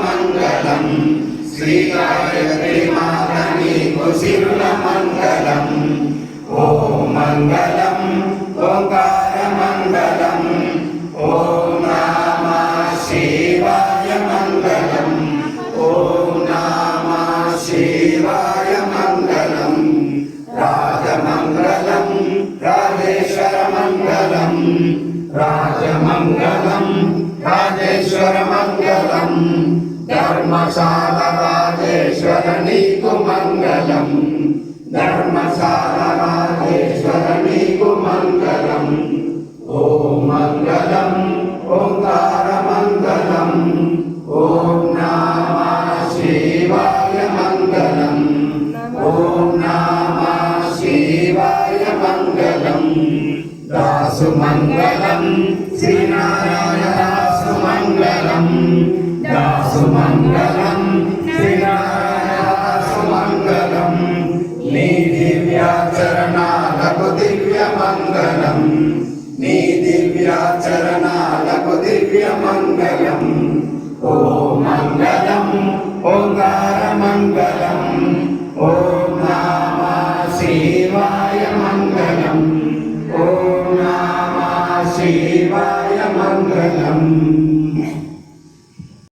మంగళం శ్రీకాయ రాజమంగళం రాజేశ్వర మంగళం ధర్మశాల రాజేశ్వర నీకు మంగళం ధర్మశాల రాజేశ్వర నీకు మంగళం ఓం మంగళం ఓంకార మంగళం ఓం నామ శివాయ దాసు మంగళం శ్రీనారాయణ దాసు మంగళం దాసు మంగళం శ్రీనారాయణ దాసు మంగళం నీ దివ్యాచరణాలకు దివ్య మంగళం أما